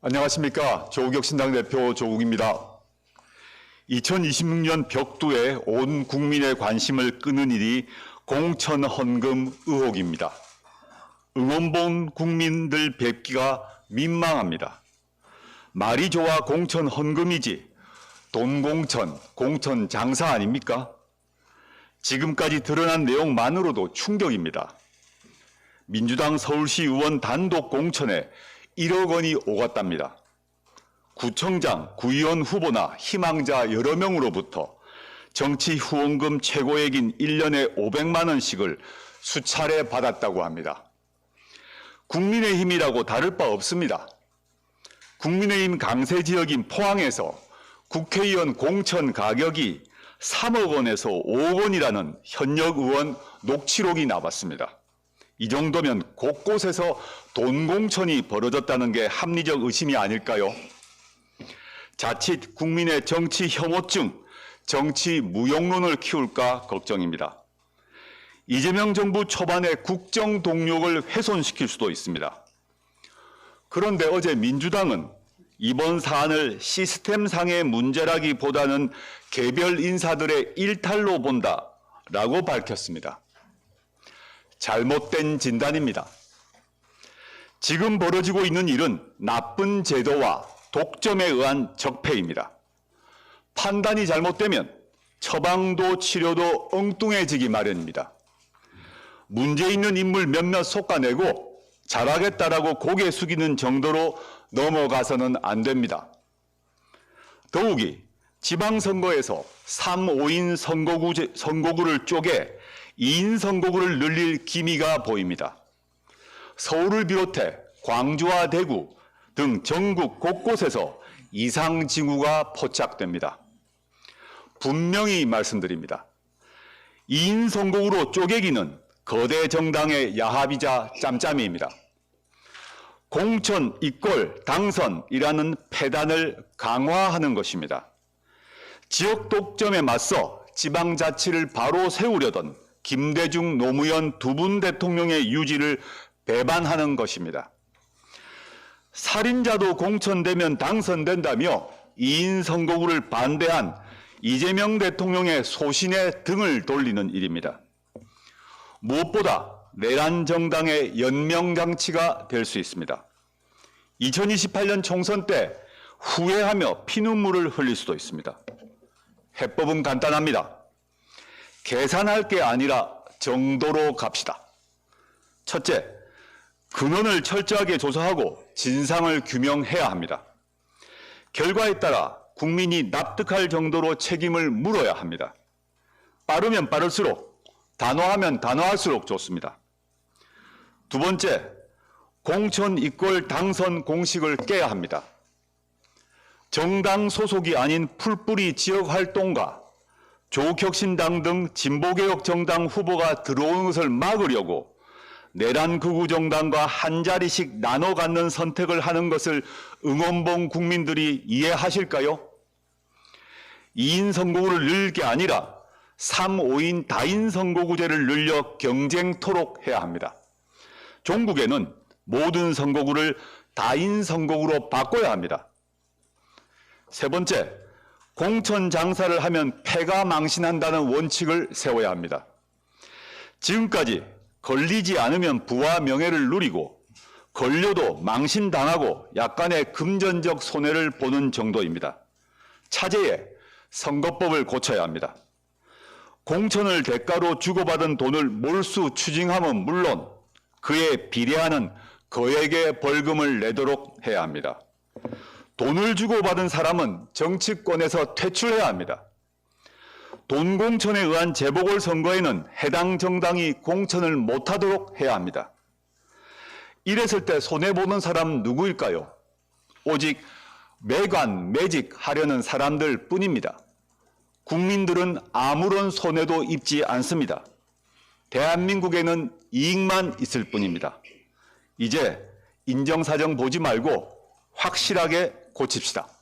안녕하십니까. 조국혁 신당 대표 조국입니다. 2026년 벽두에 온 국민의 관심을 끄는 일이 공천 헌금 의혹입니다. 응원본 국민들 뵙기가 민망합니다. 말이 좋아 공천 헌금이지 돈 공천, 공천 장사 아닙니까? 지금까지 드러난 내용만으로도 충격입니다. 민주당 서울시 의원 단독 공천에 1억 원이 오갔답니다. 구청장, 구의원 후보나 희망자 여러 명으로부터 정치 후원금 최고액인 1년에 500만 원씩을 수차례 받았다고 합니다. 국민의힘이라고 다를 바 없습니다. 국민의힘 강세 지역인 포항에서 국회의원 공천 가격이 3억 원에서 5억 원이라는 현역 의원 녹취록이 나왔습니다. 이 정도면 곳곳에서 돈 공천이 벌어졌다는 게 합리적 의심이 아닐까요? 자칫 국민의 정치 혐오증, 정치 무용론을 키울까 걱정입니다. 이재명 정부 초반에 국정 동력을 훼손시킬 수도 있습니다. 그런데 어제 민주당은 이번 사안을 시스템상의 문제라기보다는 개별 인사들의 일탈로 본다라고 밝혔습니다. 잘못된 진단입니다. 지금 벌어지고 있는 일은 나쁜 제도와 독점에 의한 적폐입니다. 판단이 잘못되면 처방도 치료도 엉뚱해지기 마련입니다. 문제 있는 인물 몇몇 솎아내고 잘하겠다라고 고개 숙이는 정도로 넘어가서는 안 됩니다. 더욱이 지방선거에서 3, 5인 선거구, 선거구를 쪼개 2인 선거구를 늘릴 기미가 보입니다. 서울을 비롯해 광주와 대구 등 전국 곳곳에서 이상 징후가 포착됩니다. 분명히 말씀드립니다. 2인 선거구로 쪼개기는 거대 정당의 야합이자 짬짬이입니다. 공천, 이꼴, 당선이라는 패단을 강화하는 것입니다. 지역 독점에 맞서 지방자치를 바로 세우려던 김대중 노무현 두 분 대통령의 유지를 배반하는 것입니다. 살인자도 공천되면 당선된다며 2인 선거구를 반대한 이재명 대통령의 소신에 등을 돌리는 일입니다. 무엇보다 내란 정당의 연명장치가 될 수 있습니다. 2028년 총선 때 후회하며 피눈물을 흘릴 수도 있습니다. 해법은 간단합니다. 계산할 게 아니라 정도로 갑시다. 첫째, 근원을 철저하게 조사하고 진상을 규명해야 합니다. 결과에 따라 국민이 납득할 정도로 책임을 물어야 합니다. 빠르면 빠를수록, 단호하면 단호할수록 좋습니다. 두 번째, 공천 이꼴 당선 공식을 깨야 합니다. 정당 소속이 아닌 풀뿌리 지역 활동가, 조국혁신당 등 진보개혁 정당 후보가 들어오는 것을 막으려고 내란 극우 정당과 한 자리씩 나눠 갖는 선택을 하는 것을 응원봉 국민들이 이해하실까요? 2인 선거구를 늘릴 게 아니라 3, 5인 다인 선거구제를 늘려 경쟁토록 해야 합니다. 종국에는 모든 선거구를 다인 선거구로 바꿔야 합니다. 세 번째, 공천 장사를 하면 패가 망신한다는 원칙을 세워야 합니다. 지금까지 걸리지 않으면 부와 명예를 누리고 걸려도 망신당하고 약간의 금전적 손해를 보는 정도입니다. 차제에 선거법을 고쳐야 합니다. 공천을 대가로 주고받은 돈을 몰수 추징함은 물론 그에 비례하는 거액의 벌금을 내도록 해야 합니다. 돈을 주고받은 사람은 정치권에서 퇴출해야 합니다. 돈 공천에 의한 재보궐 선거에는 해당 정당이 공천을 못하도록 해야 합니다. 이랬을 때 손해보는 사람 누구일까요? 오직 매관, 매직하려는 사람들 뿐입니다. 국민들은 아무런 손해도 입지 않습니다. 대한민국에는 이익만 있을 뿐입니다. 이제 인정사정 보지 말고 확실하게 고칩시다.